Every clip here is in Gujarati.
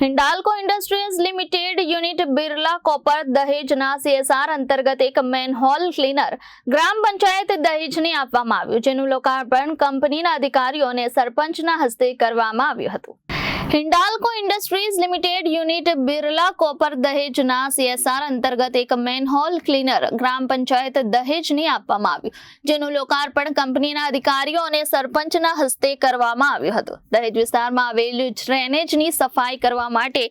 Hindalco industries limited unit Birla copper દહેજના CSR અંતર્ગત એક મેનહોલ ક્લીનર ગ્રામ પંચાયત દહેજને આપવામાં આવ્યું, જેનું લોકાર્પણ કંપનીના અધિકારીઓ અને સરપંચના હસ્તે કરવામાં આવ્યું હતું. Hindalco industries limited unit Birla copper દહેજના CSR અંતર્ગત એક મેનહોલ ક્લીનર ગ્રામ પંચાયત દહેજને આપવામાં આવ્યું જેનું લોકાર્પણ કંપનીના અધિકારીઓ અને સરપંચના હસ્તે કરવામાં આવ્યું હતું. દહેજ વિસ્તારમાં આવેલું ડ્રેનેજની સફાઈ કરવા માટે,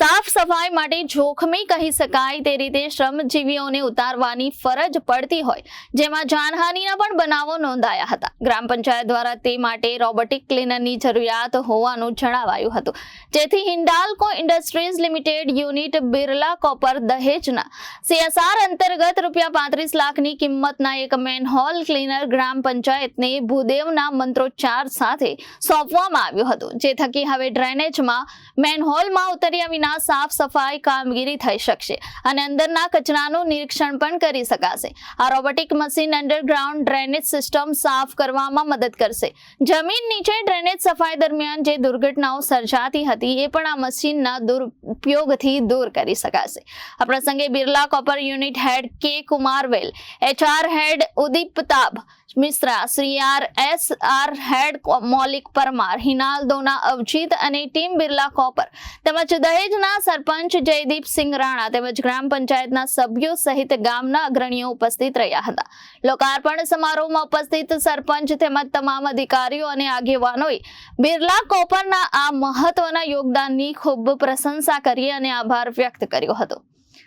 સાફ સફાઈ માટે જોખમી કહી શકાય તે રીતે શ્રમજીવીઓને ઉતારવાની ફરજ પડતી હોય, જેમાં જાનહાનિના પણ બનાવો નોંધાયા હતા. ગ્રામ પંચાયત દ્વારા તે માટે રોબોટિક ક્લીનરની જરૂરિયાત હોવાનું જણાવાયું હતું. જેથી Hindalco industries limited unit Birla copper દહેજના CSR અંતર્ગત રૂપિયા પાંત્રીસ લાખની કિંમતના એક મેનહોલ ક્લીનર ગ્રામ પંચાયતને ભૂદેવના મંત્રોચ્ચાર સાથે સોંપવામાં આવ્યું હતું. જે થકી હવે ડ્રેનેજમાં મેનહોલમાં ઉતર્યા વિના સાફ સફાઈ કામગીરી થઈ શકશે અને અંદરના કચરાનું નિરીક્ષણ પણ કરી શકાશે. આ robotic machine underground drainage system સાફ કરવામાં મદદ કરશે. જમીન નીચે ડ્રેનેજ સફાઈ દરમિયાન જે દુર્ઘટનાઓ સર્જાતી હતી, એ પણ આ મશીનના દુરુપયોગથી દૂર કરી શકાશે. આ પ્રસંગે Birla copper unit head K Kumaravel, HR head Udiptab Mishra Shri R S R head Maulik Parmar હિનાલદોના Avijit અને ટીમ બિરલા કોપર. તેમજ દહેજના સરપંચ જયદીપ સિંહ રાણા તેમજ ગ્રામ પંચાયતના સભ્યો સહિત ગામના અગ્રણીઓ ઉપસ્થિત રહ્યા હતા. લોકાર્પણ સમારોહમાં ઉપસ્થિત સરપંચ તેમજ તમામ અધિકારીઓ અને આગેવાનોએ બિરલા કોપરના આ મહત્વના યોગદાનની ખૂબ પ્રશંસા કરી અને આભાર વ્યક્ત કર્યો હતો.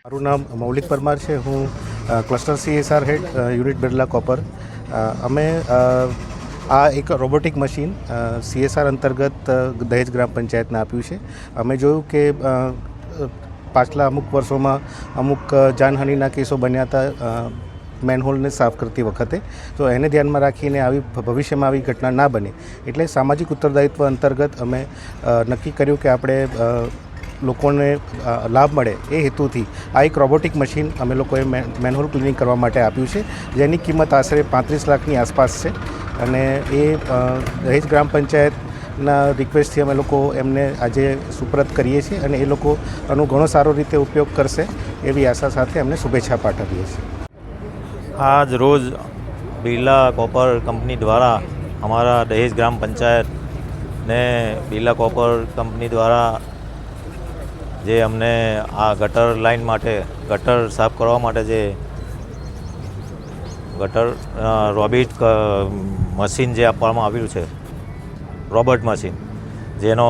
મારું નામ મૌલિક પરમાર છે. હું cluster CSR head unit Birla copper. અમે આ એક રોબોટિક મશીન સીએસઆર અંતર્ગત દહેજ ગ્રામ પંચાયતને આપ્યું છે. અમે જોયું કે પાછલા અમુક વર્ષોમાં અમુક જાનહાનિના કેસો બન્યા હતા મેનહોલને સાફ કરતી વખતે. તો એને ધ્યાનમાં રાખીને આવી ભવિષ્યમાં આવી ઘટના ના બને. એટલે સામાજિક ઉત્તરદાયિત્વ અંતર્ગત અમે નક્કી કર્યું કે આપણે લોકોને લાભ મળે એ હેતુથી આ એક રોબોટિક મશીન અમે લોકોએ મેન- મેનહોલ ક્લિનિંગ કરવા માટે આપ્યું છે, જેની કિંમત આશરે પાંત્રીસ લાખની આસપાસ છે. અને એ દહેજ ગ્રામ પંચાયતના રિક્વેસ્ટથી અમે લોકો એમને આજે સુપ્રત કરીએ છીએ અને એ લોકો આનો ઘણો સારો રીતે ઉપયોગ કરશે એવી આશા સાથે એમને શુભેચ્છા પાઠવીએ છીએ. આજ રોજ બિરલા કોપર કંપની દ્વારા અમારા દહેજ ગ્રામ પંચાયત ને બિરલા કોપર કંપની દ્વારા જે અમને આ ગટર લાઈન માટે, ગટર સાફ કરવા માટે જે ગટર રોબિટ મશીન જે આપવામાં આવ્યું છે, રોબોટ મશીન, જેનો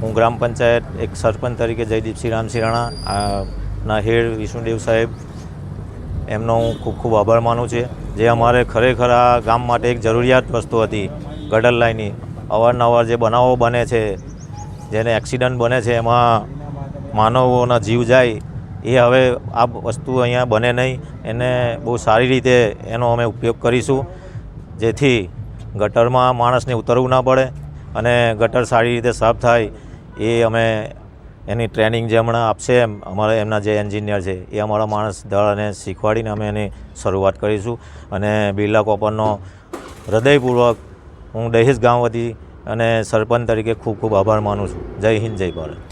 હું ગ્રામ પંચાયત એક સરપંચ તરીકે જયદીપસિંહ રામસિંહ રાણા ના હેડ વિષ્ણુદેવ સાહેબ, એમનો હું ખૂબ ખૂબ આભાર માનું છે. જે અમારે ખરેખર આ ગામ માટે એક જરૂરિયાત વસ્તુ હતી, ગટર લાઈનની. અવારનવાર જે બનાવો બને છે, જેને એક્સિડન્ટ બને છે, એમાં માનવોના જીવ જાય, એ હવે આ વસ્તુ અહીંયા બને નહીં. એને બહુ સારી રીતે એનો અમે ઉપયોગ કરીશું, જેથી ગટરમાં માણસને ઉતરવું ના પડે અને ગટર સારી રીતે સાફ થાય. એ અમે એની ટ્રેનિંગ જે હમણાં આપશે એમ, અમારા એમના જે એન્જિનિયર છે, એ અમારા માણસ દળને શીખવાડીને અમે એની શરૂઆત કરીશું. અને બિરલા કોપરનો હૃદયપૂર્વક હું દહેજ ગામ વતી અને સરપંચ તરીકે ખૂબ ખૂબ આભાર માનું છું. Jai Hind, Jai Bharat.